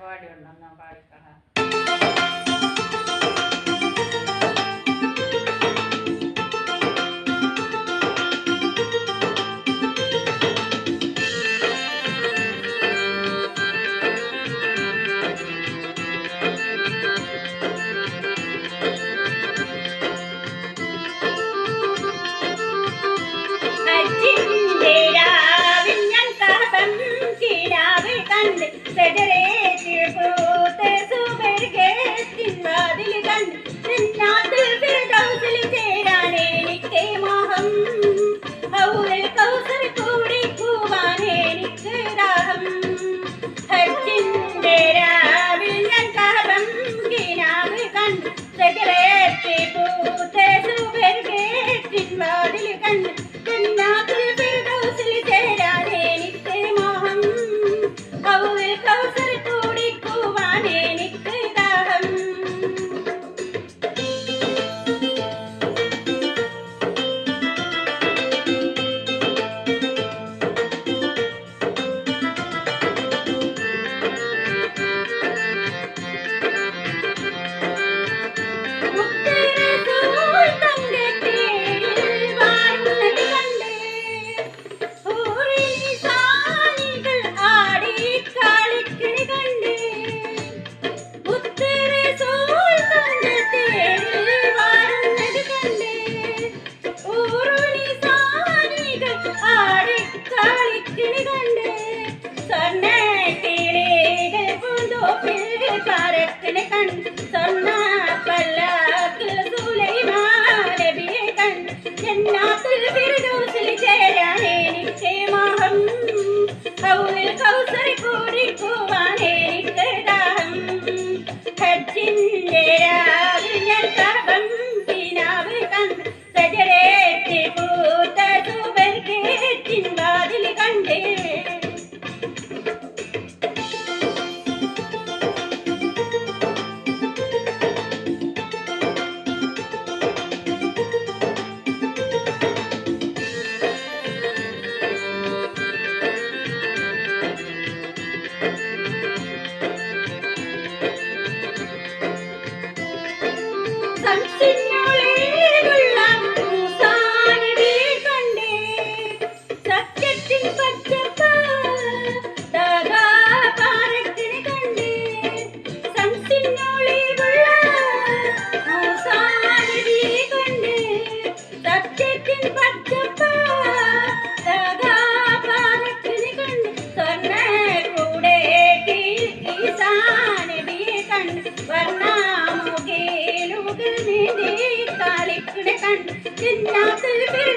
പാടി ഉണ്ടെന്നാ പാടിക്കള അച്ഛന്റെ தன் കണ്ട്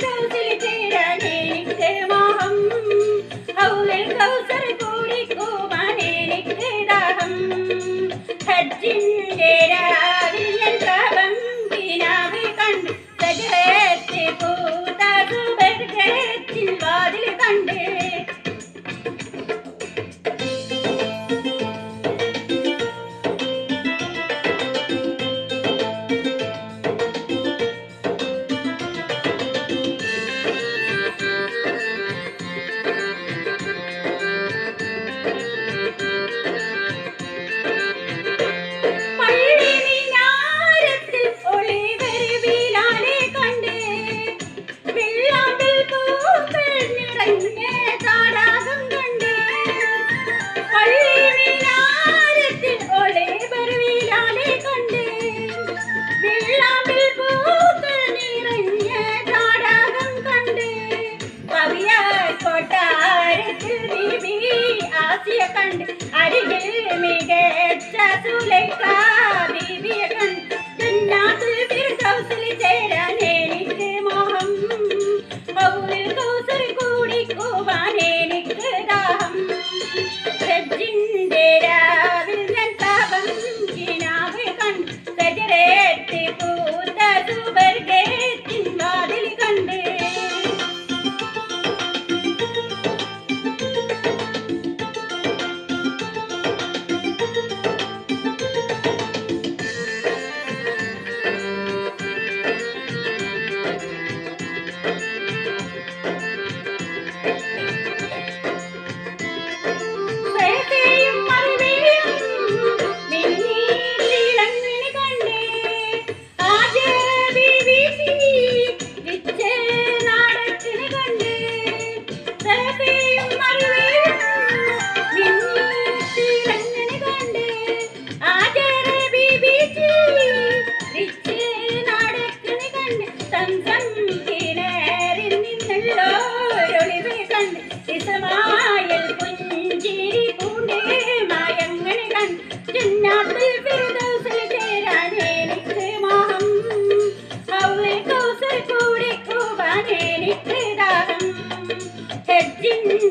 Bring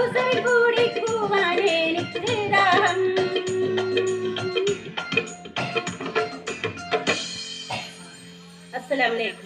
ഹൗലിൽ കൗസർ കൂടിക്കുവാൻ എനിക്ക് ദാഹം. അസ്സലാമു അലൈക്കും.